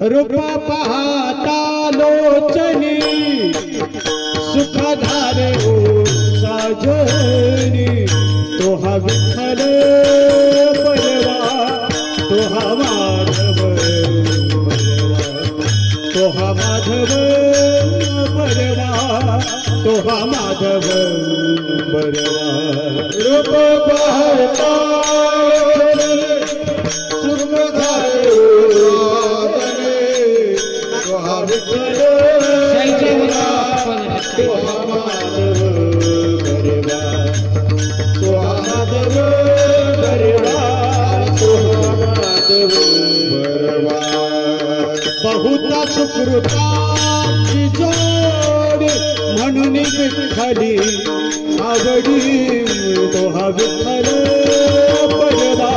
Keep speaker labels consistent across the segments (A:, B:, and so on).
A: पाता लोचनी सुखधारे हो साजनी तो विठल बलवा तोहा माधव तोहा माधव बलवा माधव रूप पाता कृपाची जोड म्हणून विठ्ठली आवडी तो हा विठ्ठल परवा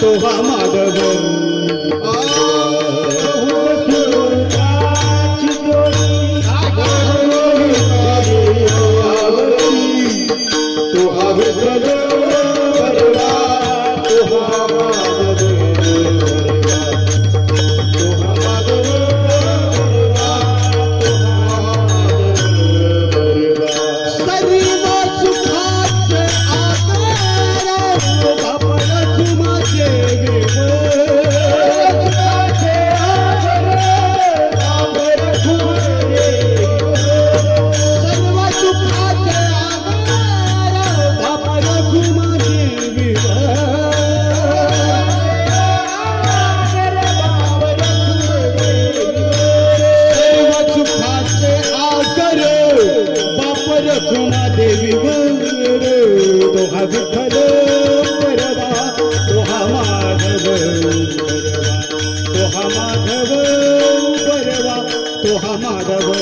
A: तो हा माधव மாதவ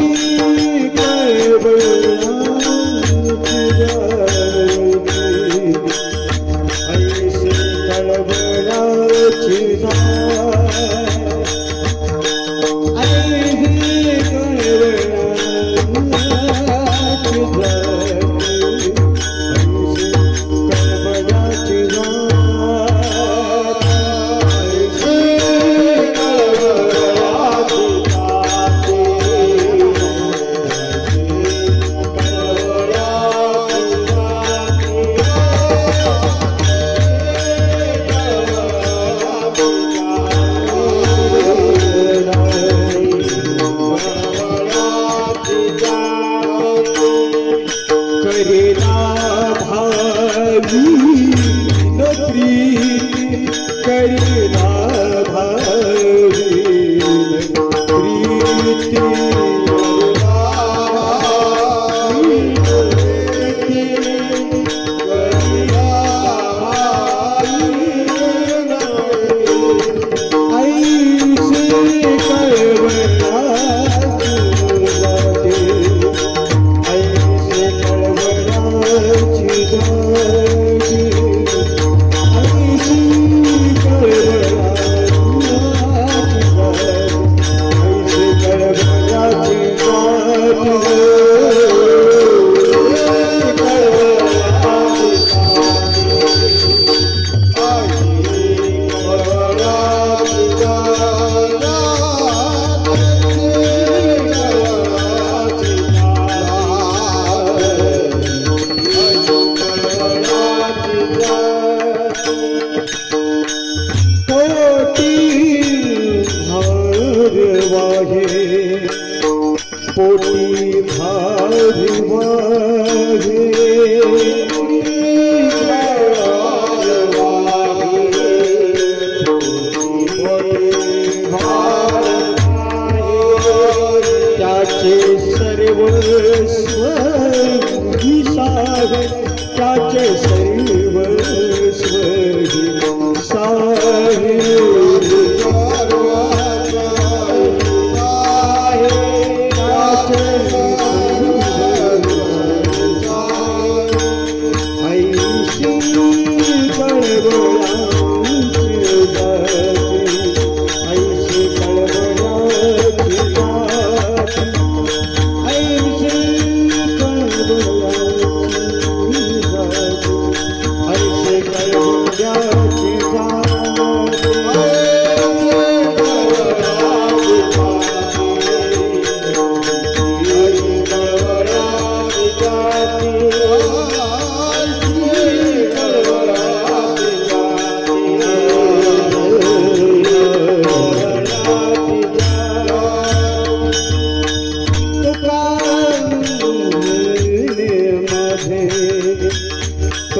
A: mm Oh.